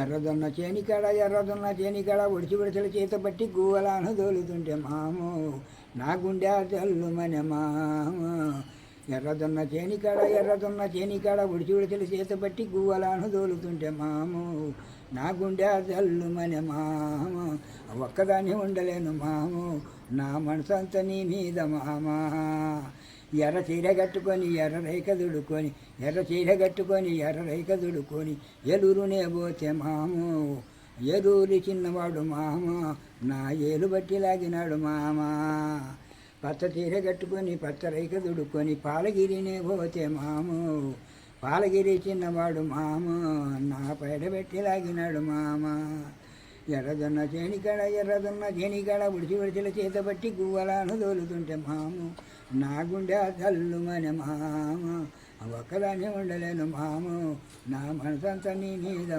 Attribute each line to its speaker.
Speaker 1: ఎర్రదొన్న చేనికాడ ఎర్రదొన్న చేనికాడ ఒడిచి విడిచల చేత పట్టి గువ్వలాను దోలుతుంటే మాము నా గుండె తెల్లుమనే మాము. ఎర్రదున్న చేనికాడ ఎర్రదున్న చేనికాడ ఉడిచి విడిచల చేతబట్టి గువ్వలాను దోలుతుంటే మాము. నా గుండె జల్లుమనే మాము. ఒక్కదాన్ని ఉండలేను మాము. నా మనసంత నీ మీద మామా. ఎర్ర చీర కట్టుకొని ఎర్ర రేఖ దుడుకొని ఎర్ర చీర కట్టుకొని ఎర్ర రేఖ దుడుకొని ఎలురునే పోతే మాము. ఎలూరి చిన్నవాడు మామ. నా ఏలు బట్టి లాగినాడు మామా. పచ్చ తీర కట్టుకొని పచ్చ దుడుకొని పాలగిరినే పోతే మాము. పాలగిరి చిన్నవాడు మామ నా పైడ పెట్టి లాగినాడు మామ. ఎర్రదొన్న చేనికాడ ఎర్రదొన్న చేనికాడ ఉడిచి ఉడిచిల చేత బట్టి గువ్వలాను దోలుతుంటే మాము. నా గుండె తల్లుమని మామ. ఒక్కదాన్ని ఉండలేను మాము. నా మనసంతా నీ మీద